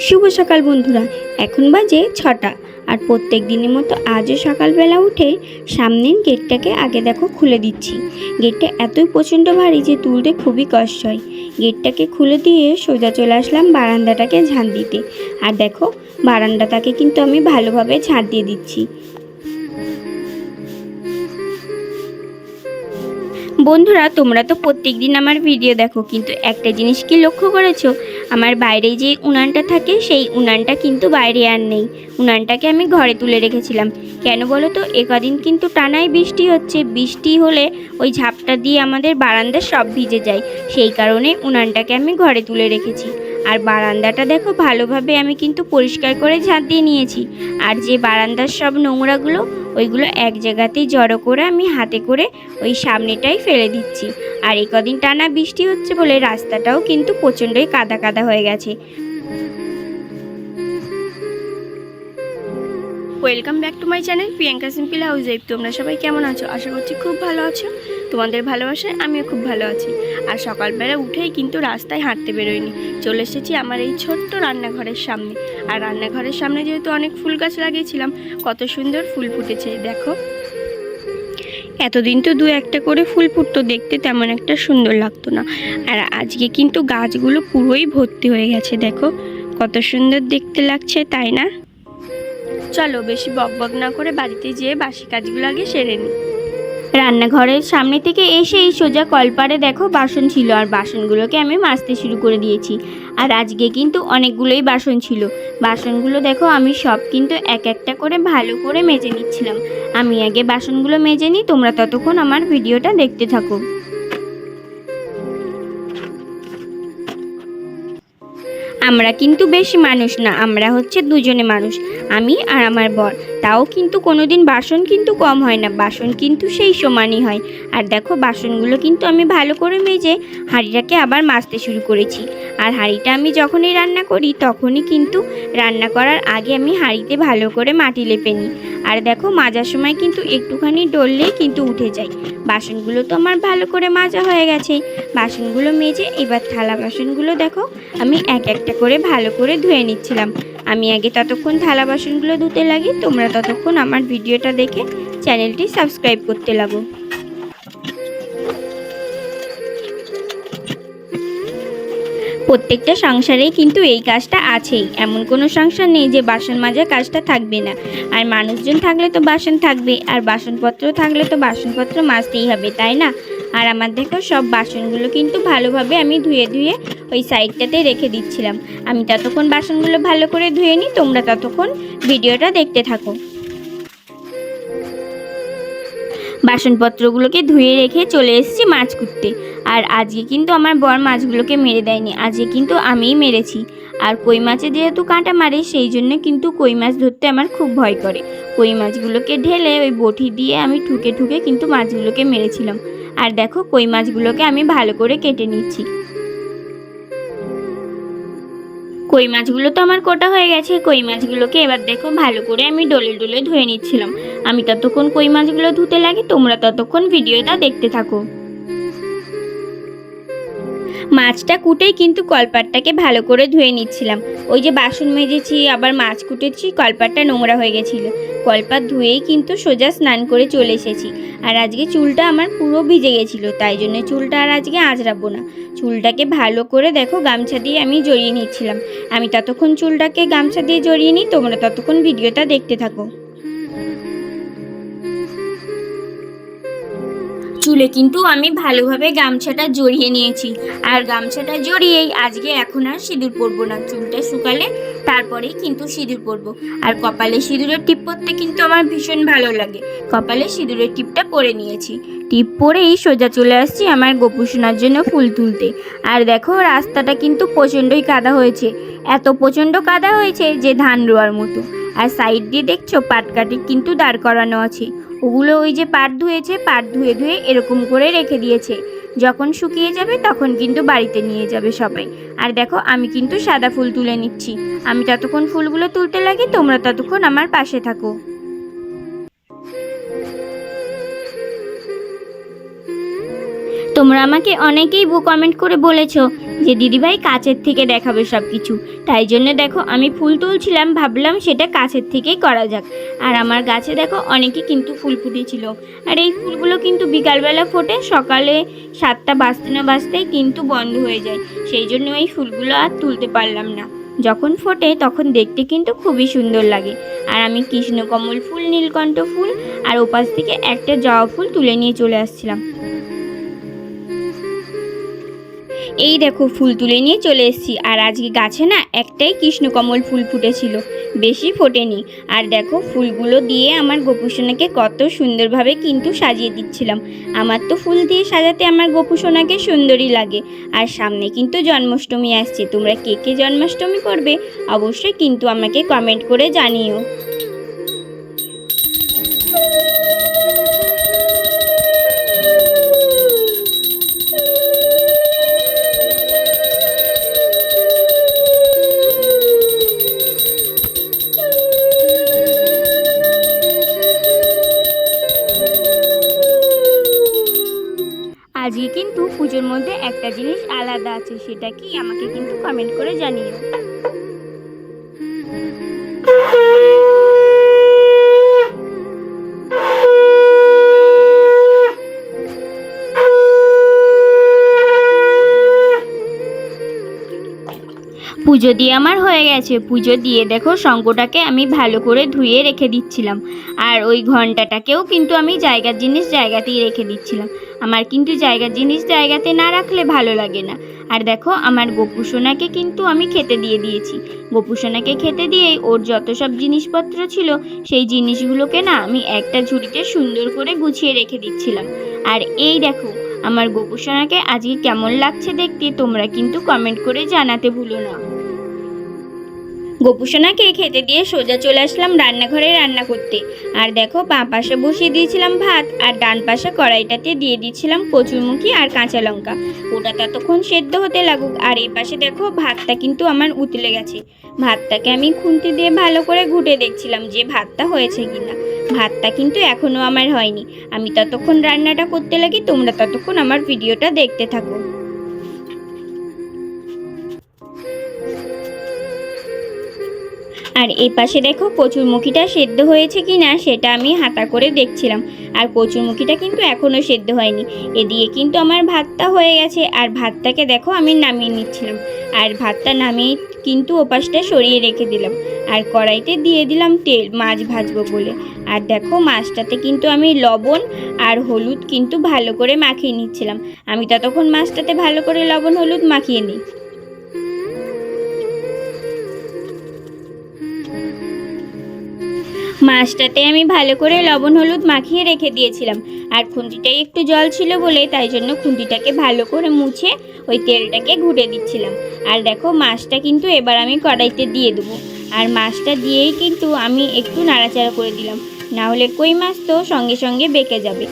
শুভ সকাল বন্ধুরা, এখন বাজে ছটা আর প্রত্যেক দিনের মতো আজও সকালবেলা উঠে সামনের গেটটাকে আগে দেখো খুলে দিচ্ছি। গেটটা এতই প্রচণ্ড ভারী যে তুলতে খুবই কষ্ট হয় গেটটাকে খুলে দিয়ে সোজা চলে আসলাম বারান্দাটাকে ঝাঁট দিতে। আর দেখো, বারান্দাটাকে কিন্তু আমি ভালোভাবে ঝাঁট দিয়ে দিচ্ছি। বন্ধুরা, তোমরা তো প্রত্যেক দিন আমার ভিডিও দেখো, কিন্তু একটা জিনিস কি লক্ষ্য করেছ? আমার বাইরে যে উনানটা থাকে, সেই উনানটা কিন্তু বাইরে আর নেই। উনানটাকে আমি ঘরে তুলে রেখেছিলাম। কেন বলো তো একদিন কিন্তু টানায় বৃষ্টি হচ্ছে। বৃষ্টি হলে ওই ঝাপটা দিয়ে আমাদের বারান্দা সব ভিজে যায়। সেই কারণে উনানটাকে আমি ঘরে তুলে রেখেছি। আর বারান্দাটা দেখো, ভালোভাবে আমি কিন্তু পরিষ্কার করে ঝাঁট দিয়ে নিয়েছি। আর যে বারান্দার সব নোংরাগুলো, ওইগুলো এক জায়গাতেই জড়ো করে আমি হাতে করে ওই সামনেটাই ফেলে দিচ্ছি। আর এই কদিন টানা বৃষ্টি হচ্ছে বলে রাস্তাটাও কিন্তু প্রচণ্ডই কাদা কাদা হয়ে গেছে। Welcome back to my channel Priyanka simple house wife তোমরা সবাই কেমন আছো? আশা করছি খুব ভালো আছো। তোমাদের ভালোবাসায় আমিও খুব ভালো আছি। আর সকালবেলা উঠেই কিন্তু রাস্তায় হাঁটতে বেরোয়নি। চলে এসেছি আমার এই ছোট্ট রান্নাঘরের সামনে। আর রান্নাঘরের সামনে যেহেতু অনেক ফুল গাছ লাগিয়েছিলাম, কত সুন্দর ফুল ফুটেছে, দেখো। এতদিন তো দু একটা করে ফুল ফুটতো, দেখতে তেমন একটা সুন্দর লাগতো না। আর আজকে কিন্তু গাছগুলো পুরোই ভর্তি হয়ে গেছে, দেখো। কত সুন্দর দেখতে লাগছে, তাই না? চলো বেশি বকবক না করে বাড়িতে যেয়ে বাসি কাজগুলো আগে সেরে নিই রান্নাঘরের সামনে থেকে এসে এই সোজা কলপারে দেখো বাসন ছিল আর বাসনগুলোকে আমি মাজতে শুরু করে দিয়েছি। আর আজকে কিন্তু অনেকগুলোই বাসন ছিল। বাসনগুলো দেখো আমি সব কিন্তু এক একটা করে ভালো করে মেজে নিচ্ছিলাম। আমি আগে বাসনগুলো মেজে নিই, তোমরা ততক্ষণ আমার ভিডিওটা দেখতে থাকো। আমরা কিন্তু বেশি মানুষ না আমরা হচ্ছে দুজনে মানুষ আমি আর আমার বর। তাও কিন্তু কোনোদিন বাসন কিন্তু কম হয় না, বাসন কিন্তু সেই সমানই হয়। আর দেখো, বাসনগুলো কিন্তু আমি ভালো করে মেজে হাঁড়িটাকে আবার মাজতে শুরু করেছি। আর হাঁড়িটা আমি যখনই রান্না করি, তখনই কিন্তু রান্না করার আগে আমি হাঁড়িতে ভালো করে মাটি লেপে নিই। আর দেখো, মাজার সময় কিন্তু একটুখানি ডললেই কিন্তু উঠে যায় বাসনগুলো তো আমার ভালো করে মাজা হয়ে গেছে। বাসনগুলো মেজে এবার থালা বাসনগুলো দেখো, আমি এক একটা করে ভালো করে ধুয়ে নিচ্ছিলাম। আমি আগে ততক্ষণ থালা বাসনগুলো ধুতে লাগি, তোমরা ততক্ষণ আমার ভিডিওটা দেখে চ্যানেলটি সাবস্ক্রাইব করতে লাগো। প্রত্যেকটা সংসারেই কিন্তু এই কাজটা আছেই। এমন কোনো সংসার নেই যে বাসন মাজার কাজটা থাকবে না। আর মানুষজন থাকলে তো বাসন থাকবে, আর বাসনপত্র থাকলে তো বাসনপত্র মাজতেই হবে, তাই না? আর আমার দেখো সব বাসনগুলো কিন্তু ভালোভাবে আমি ধুয়ে ধুয়ে ওই সাইডটাতে রেখে দিচ্ছিলাম। আমি ততক্ষণ বাসনগুলো ভালো করে ধুয়ে নিই, তোমরা ততক্ষণ ভিডিওটা দেখতে থাকো। বাসনপত্রগুলোকে ধুয়ে রেখে চলে এসেছি মাছ কুটতে। আর আজকে কিন্তু আমার বর মাছগুলোকে মেরে দেয়নি, আজকে কিন্তু আমিই মেরেছি। আর কই মাছে যেহেতু কাঁটা মারে, সেই জন্য কিন্তু কই মাছ ধরতে আমার খুব ভয় করে। কই মাছগুলোকে ঢেলে ওই বটি দিয়ে আমি ঠুকে ঠুকে কিন্তু মাছগুলোকে মেরেছিলাম। আর দেখো কই মাছগুলোকে আমি ভালো করে কেটে নিচ্ছি। কই মাছগুলো তো আমার কোটা হয়ে গেছে, কই মাছগুলোকে এবার দেখো ভালো করে আমি ডলে ডলে ধুয়ে নিচ্ছিলাম। আমি ততক্ষণ কই মাছগুলো ধুতে লাগি, তোমরা ততক্ষণ ভিডিওটা দেখতে থাকো। মাছটা কুটেই কিন্তু কলপাটটাকে ভালো করে ধুয়ে নিচ্ছিলাম। ওই যে বাসন মেজেছি, আবার মাছ কুটেছি, কলপাটটা নোংরা হয়ে গেছিল। কলপাট ধুয়েই কিন্তু সোজা স্নান করে চলে এসেছি। আর আজকে চুলটা আমার পুরো ভিজে গেছিল, তাই জন্য চুলটা আর আজকে আঁচড়াবো না। চুলটাকে ভালো করে দেখো গামছা দিয়ে আমি জড়িয়ে নিচ্ছিলাম। আমি ততক্ষণ চুলটাকে গামছা দিয়ে জড়িয়ে নিই, তোমরা ততক্ষণ ভিডিওটা দেখতে থাকো। চুলে, কিন্তু আমি ভালোভাবে গামছাটা জড়িয়ে নিয়েছি। আর গামছাটা জড়িয়েই আজকে এখন আর সিঁদুর পরবো না। চুলটা শুকালে তারপরেই কিন্তু সিঁদুর পরবো। আর কপালে সিঁদুরের টিপ পরতে কিন্তু আমার ভীষণ ভালো লাগে। কপালে সিঁদুরের টিপটা পরে নিয়েছি। টিপ পরেই সোজা চলে আসছি আমার গোপু সোনার জন্য ফুল তুলতে। আর দেখো, রাস্তাটা কিন্তু প্রচণ্ডই কাদা হয়েছে। এত প্রচণ্ড কাদা হয়েছে যে ধান রোয়ার মতো। আর সাইড দিয়ে দেখছ পাটকাটি কিন্তু দাঁড় করানো আছে। ওগুলো ওই যে পাট ধুয়েছে, পাট ধুয়ে ধুয়ে এরকম করে রেখে দিয়েছে। যখন শুকিয়ে যাবে তখন কিন্তু বাড়িতে নিয়ে যাবে সবাই। আর দেখো, আমি কিন্তু সাদা ফুল তুলে নিচ্ছি। আমি ততক্ষণ ফুলগুলো তুলতে লাগি, তোমরা ততক্ষণ আমার পাশে থাকো। তোমরা আমাকে অনেকেই কমেন্ট করে বলেছ যে দিদিভাই কাছের থেকে দেখাবে সব কিছু তাই জন্য দেখো, আমি ফুল তুলছিলাম, ভাবলাম সেটা কাছের থেকেই করা যাক। আর আমার গাছে দেখো, অনেকে কিন্তু ফুল ফুটেছিল। আর এই ফুলগুলো কিন্তু বিকালবেলা ফোটে, সকালে সাতটা বাজতে না বাজতেই কিন্তু বন্ধ হয়ে যায়। সেই জন্য এই ফুলগুলো আর তুলতে পারলাম না। যখন ফোটে, তখন দেখতে কিন্তু খুবই সুন্দর লাগে। আর আমি কৃষ্ণকমল ফুল, নীলকণ্ঠ ফুল, আর ওপাশ থেকে একটা জবা ফুল তুলে নিয়ে চলে আসছিলাম। এই দেখো, ফুল তুলে নিয়ে চলে এসেছি। আর আজকে গাছে না একটাই কৃষ্ণকমল ফুল ফুটেছিল, বেশি ফোটেনি। আর দেখো, ফুলগুলো দিয়ে আমার গোপুসোনাকে কত সুন্দরভাবে কিন্তু সাজিয়ে দিচ্ছিলাম। আমার তো ফুল দিয়ে সাজাতে আমার গোপুসোনাকে সুন্দরই লাগে। আর সামনে কিন্তু জন্মাষ্টমী আসছে, তোমরা কে কে জন্মাষ্টমী করবে অবশ্যই কিন্তু আমাকে কমেন্ট করে জানিও। মধ্যে একটা জিনিস আলাদা আছে সেটা কি আমাকে কিন্তু কমেন্ট করে জানিও। পুজো দিয়ে আমার হয়ে গেছে। পুজো দিয়ে দেখো শঙ্কটাকে আমি ভালো করে ধুয়ে রেখে দিচ্ছিলাম। আর ওই ঘন্টাটাকেও কিন্তু আমি জায়গার জিনিস জায়গাতেই রেখে দিচ্ছিলাম। আমার কিন্তু জায়গার জিনিস জায়গাতে না রাখলে ভালো লাগে না। আর দেখো আমার গোপুসোনাকে কিন্তু আমি খেতে দিয়ে দিয়েছি। গোপুসোনাকে খেতে দিয়েই ওর যত সব জিনিসপত্র ছিল, সেই জিনিসগুলোকে না আমি একটা ঝুড়িতে সুন্দর করে গুছিয়ে রেখে দিচ্ছিলাম। আর এই দেখো আমার গোপুসোনাকে আজকে কেমন লাগছে দেখতে তোমরা কিন্তু কমেন্ট করে জানাতে ভুলো না। গোপুসোনাকে খেতে দিয়ে সোজা চলে আসলাম রান্নাঘরে রান্না করতে। আর দেখো, বাঁ পাশে বসিয়ে দিয়েছিলাম ভাত, আর ডান পাশে কড়াইটাতে দিয়ে দিয়েছিলাম কচুরমুখী আর কাঁচা লঙ্কা। ওটা ততক্ষণ সেদ্ধ হতে লাগুক, আর এই পাশে দেখো, ভাতটা কিন্তু আমার উতলে গেছে। ভাতটাকে আমি খুন্তি দিয়ে ভালো করে ঘুটে দেখছিলাম যে ভাতটা হয়েছে কিনা। ভাতটা কিন্তু এখনও আমার হয়নি। আমি ততক্ষণ রান্নাটা করতে লাগি, তোমরা ততক্ষণ আমার ভিডিওটা দেখতে থাকো। আর এই পাশে দেখো কচুরমুখিটা সেদ্ধ হয়েছে কি না সেটা আমি হাতা করে দেখছিলাম। আর কচুরমুখিটা কিন্তু এখনও সেদ্ধ হয়নি। এদিকে কিন্তু আমার ভাতটা হয়ে গেছে আর ভাতটাকে দেখো আমি নামিয়ে নিচ্ছিলাম। আর ভাতটা নামিয়ে কিন্তু ওপাশটা সরিয়ে রেখে দিলাম। আর কড়াইতে দিয়ে দিলাম তেল, মাছ ভাজবো বলে। আর দেখো মাছটাতে কিন্তু আমি লবণ আর হলুদ কিন্তু ভালো করে মাখিয়ে নিচ্ছিলাম। আমি ততক্ষণ মাছটাতে ভালো করে লবণ, হলুদ মাখিয়ে নিই। মাছটাতে আমি ভালো করে লবণ হলুদ মাখিয়ে রেখে দিয়েছিলাম। আর খুন্তিটাই একটু জল ছিল বলে তাই জন্য খুন্তিটাকে ভালো করে মুছে ওই তেলটাকে ঘুটে দিচ্ছিলাম। আর দেখো মাছটা কিন্তু এবার আমি কড়াইতে দিয়ে দেবো। আর মাছটা দিয়েই কিন্তু আমি একটু নাড়াচাড়া করে দিলাম। না হলে কই মাছ তো সঙ্গে সঙ্গে বেঁকে যাবে।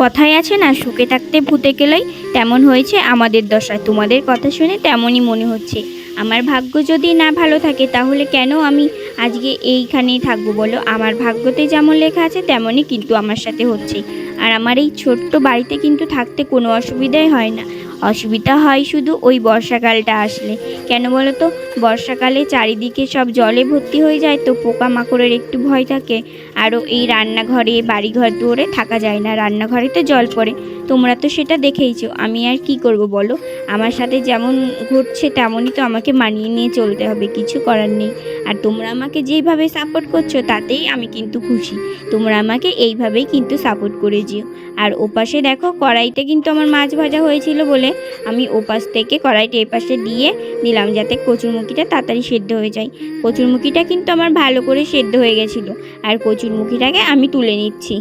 কথায় আছে না শুকে থাকতে ভূতে গেলেই তেমন হয়েছে আমাদের দশা তোমাদের কথা শুনে তেমনই মনে হচ্ছে। আমার ভাগ্য যদি না ভালো থাকে, তাহলে কেন আমি আজকে এইখানেই থাকব বলো? আমার ভাগ্যতে যেমন লেখা আছে, তেমনই কিন্তু আমার সাথে হচ্ছে। আর আমার এই ছোট্ট বাড়িতে কিন্তু থাকতে কোনো অসুবিধাই হয় না। অসুবিধা হয় শুধু ওই বর্ষাকালটা আসলে। কেন বলো তো? বর্ষাকালে চারিদিকে সব জলে ভর্তি হয়ে যায় তো পোকামাকড়ের একটু ভয় থাকে। আরও এই রান্নাঘরে, বাড়িঘর দুয়ারে থাকা যায় না। রান্নাঘরে তো জল পড়ে। তোমরা তো সেটা দেখেইছো, আমি আর কি করব বলো? আমার সাথে যেমন ঘটছে তেমনই তো আমাকে মানিয়ে নিয়ে চলতে হবে, কিছু করার নেই। আর তোমরা আমাকে যেইভাবে সাপোর্ট করছ তাতেই আমি কিন্তু খুশি। তোমরা আমাকে এইভাবেই কিন্তু সাপোর্ট করে যেও। আর ওপাশে দেখো কড়াইতে কিন্তু আমার মাছ ভাজা হয়েছিল বলে আমি ওপাশ থেকে কড়াইটা এপাশে দিয়ে দিলাম যাতে কচুরমুখিটা তাড়াতাড়ি সেদ্ধ হয়ে যায়। কচুরমুখিটা কিন্তু আমার ভালো করে সেদ্ধ হয়ে গেছিল। আর কচুরমুখিটাকে আমি তুলে নিচ্ছি।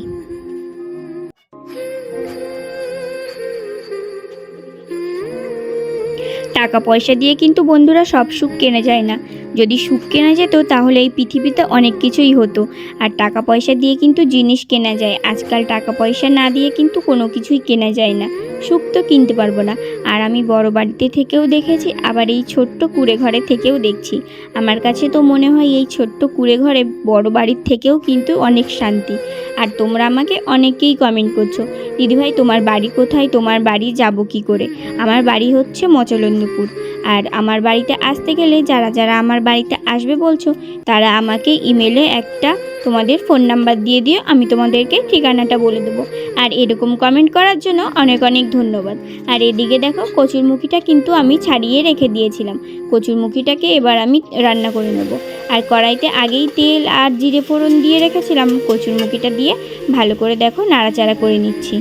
টাকা পয়সা দিয়ে কিন্তু বন্ধুরা সব সুখ কেনা যায় না। যদি সুখ কেনা যেত, তাহলে এই পৃথিবীতে অনেক কিছুই হতো। আর টাকা পয়সা দিয়ে কিন্তু জিনিস কেনা যায়। আজকাল টাকা পয়সা না দিয়ে কিন্তু কোনো কিছুই কেনা যায় না। সুখ তো কিনতে পারব না। আর আমি বড় বাড়িতে থেকেও দেখেছি, আবার এই ছোট্ট কুড়ে ঘরে থেকেও দেখছি। আমার কাছে তো মনে হয় এই ছোট্ট কুড়ে ঘরে বড় বাড়ির থেকেও কিন্তু অনেক শান্তি। আর তোমরা আমাকে অনেকেই কমেন্ট করছ দিদিভাই তোমার বাড়ি কোথায়? তোমার বাড়ি যাব কি করে? আমার বাড়ি হচ্ছে মচলন্দপুর। আর আমার বাড়িতে আসতে গেলে যারা যারা আমার বাড়িতে আসবে বলছো? তারা আমাকে ইমেলে একটা তোমাদের ফোন নাম্বার দিয়ে দিও, আমি তোমাদেরকে ঠিকানাটা বলে দেবো। আর এরকম কমেন্ট করার জন্য অনেক অনেক ধন্যবাদ। আর এদিকে দেখো কচুরমুখিটা কিন্তু আমি ছাড়িয়ে রেখে দিয়েছিলাম। কচুরমুখিটাকে এবার আমি রান্না করে নেব। আর কড়াইতে আগেই তেল আর জিরে ফোড়ন দিয়ে রেখেছিলাম। কচুরমুখিটা দিয়ে ভালো করে দেখো, নাড়াচাড়া করে নিচ্ছি।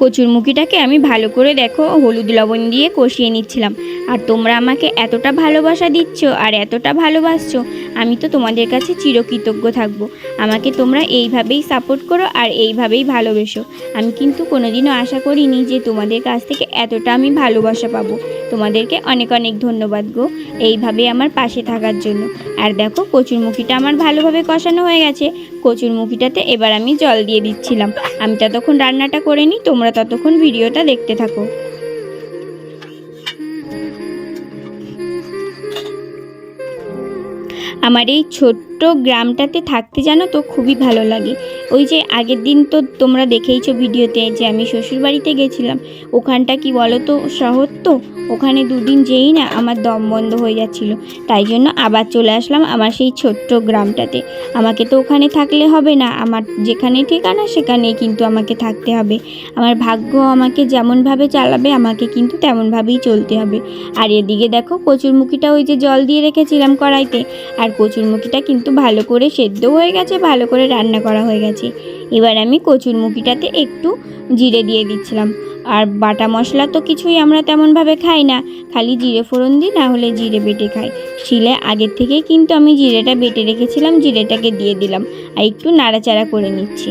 কচুরমুখিটাকে আমি ভালো করে দেখো, হলুদ লবণ দিয়ে কষিয়ে নিচ্ছিলাম। আর তোমরা আমাকে এতটা ভালোবাসা দিচ্ছ আর এতটা ভালোবাসছো, আমি তো তোমাদের কাছে চিরকৃতজ্ঞ থাকব। আমাকে তোমরা এইভাবেই সাপোর্ট করো আর এইভাবেই ভালোবেসো। আমি কিন্তু কোনোদিনও আশা করিনি যে তোমাদের কাছ থেকে এতটা আমি ভালোবাসা পাবো। তোমাদেরকে অনেক অনেক ধন্যবাদ গো, এইভাবে আমার পাশে থাকার জন্য। আর দেখো কচুরমুখিটা আমার ভালোভাবে কষানো হয়ে গেছে। কচুরমুখিটাতে এবার আমি জল দিয়ে দিচ্ছিলাম। আমি ততক্ষণ রান্নাটা করে নিই, তোমরা ততক্ষণ ভিডিওটা দেখতে থাকো। আমার এই ছোট্ট গ্রামটাতে থাকতে জানো তো খুবই ভালো লাগে। ওই যে আগের দিন তো তোমরা দেখেইছো ভিডিওতে যে আমি শ্বশুরবাড়িতে গেছিলাম। ওখানটা কি বলো তো শহর তো? ওখানে দুদিন যেই না আমার দম বন্ধ হয়ে যাচ্ছিল। তাই জন্য আবার চলে আসলাম আমার সেই ছোট্ট গ্রামটাতে। আমাকে তো ওখানে থাকলে হবে না, আমার যেখানে ঠিকানা সেখানেই কিন্তু আমাকে থাকতে হবে। আমার ভাগ্য আমাকে যেমনভাবে চালাবে, আমাকে কিন্তু তেমনভাবেই চলতে হবে। আর এদিকে দেখো কচুরমুখিটা ওই যে জল দিয়ে রেখেছিলাম কড়াইতে। আর কচুরমুখিটা কিন্তু ভালো করে সেদ্ধ হয়ে গেছে, ভালো করে রান্না করা হয়ে গেছে। এবার আমি কচুর মুখিটাতে একটু জিরে দিয়ে দিচ্ছিলাম। আর বাটা মশলা তো কিছুই আমরা তেমনভাবে খাই না, খালি জিরে ফোড়ন দিই, না হলে জিরে বেটে খাই। শিলে আগের থেকেই কিন্তু আমি জিরেটা বেটে রেখেছিলাম, জিরেটাকে দিয়ে দিলাম। আর একটু নাড়াচাড়া করে নিচ্ছি।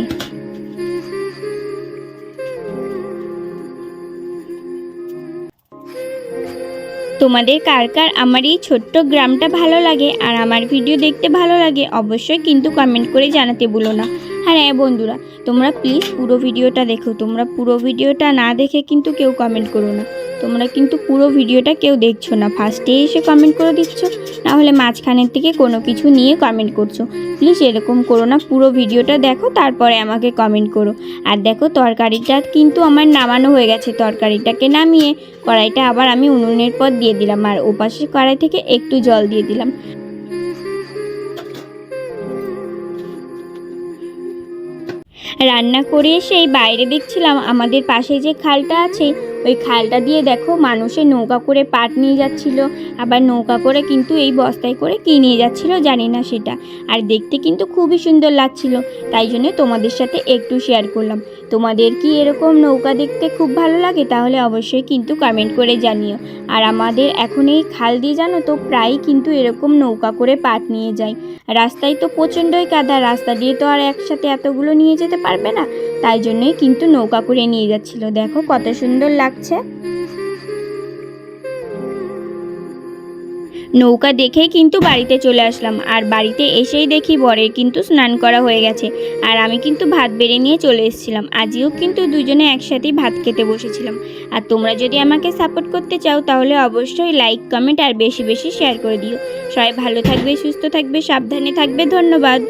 তোমাদের কার কার আমার এই ছোট্ট গ্রামটা ভালো লাগে আর আমার ভিডিও দেখতে ভালো লাগে অবশ্যই কিন্তু কমেন্ট করে জানাতে বলো না। আর হ্যাঁ বন্ধুরা, তোমরা প্লিজ পুরো ভিডিওটা দেখো। তোমরা পুরো ভিডিওটা না দেখে কিন্তু কেউ কমেন্ট করো না। তোমরা কিন্তু পুরো ভিডিওটা কেউ দেখছ না। ফার্স্টে এসে কমেন্ট করে দিচ্ছ, না হলে মাঝখানের থেকে কোনো কিছু নিয়ে কমেন্ট করছ। প্লিজ এরকম করো না, পুরো ভিডিওটা দেখো, তারপরে আমাকে কমেন্ট করো। আর দেখো, তরকারিটা কিন্তু আমার নামানো হয়ে গেছে। তরকারিটাকে নামিয়ে কড়াইটা আবার আমি উনুনের পর দিয়ে দিলাম, আর ওপাশে কড়াই থেকে একটু জল দিয়ে দিলাম। রান্না করে এসে বাইরে দেখছিলাম, আমাদের পাশে যে খালটা আছে ওই খালটা দিয়ে দেখো মানুষে নৌকা করে পাট নিয়ে যাচ্ছিল, আবার নৌকা করে কিন্তু এই বস্তায় করে কী নিয়ে যাচ্ছিল জানি না সেটা। আর দেখতে কিন্তু খুবই সুন্দর লাগছিল, তাই জন্য তোমাদের সাথে একটু শেয়ার করলাম। তোমাদের কি এরকম নৌকা দেখতে খুব ভালো লাগে তাহলে অবশ্যই কিন্তু কমেন্ট করে জানিও। আর আমাদের এখন এই খাল দিয়ে জানো তো প্রায়ই কিন্তু এরকম নৌকা করে পাট নিয়ে যায়। রাস্তায় তো প্রচণ্ডই কাদা, রাস্তা দিয়ে তো আর একসাথে এতগুলো নিয়ে যেতে পারবে না। তাই জন্যই কিন্তু নৌকা করে নিয়ে যাচ্ছিল। দেখো কত সুন্দর লাগছে নৌকা দেখেই কিন্তু বাড়িতে চলে আসলাম। আর বাড়িতে এসেই দেখি বরের কিন্তু স্নান করা হয়ে গেছে। আর আমি কিন্তু ভাত বেড়ে নিয়ে চলে এসেছিলাম। আজকেও কিন্তু দুজনে একসাথেই ভাত খেতে বসেছিলাম। আর তোমরা যদি আমাকে সাপোর্ট করতে চাও, তাহলে অবশ্যই লাইক, কমেন্ট আর বেশি বেশি শেয়ার করে দিও। সবাই ভালো থাকবে, সুস্থ থাকবে, সাবধানে থাকবে। ধন্যবাদ।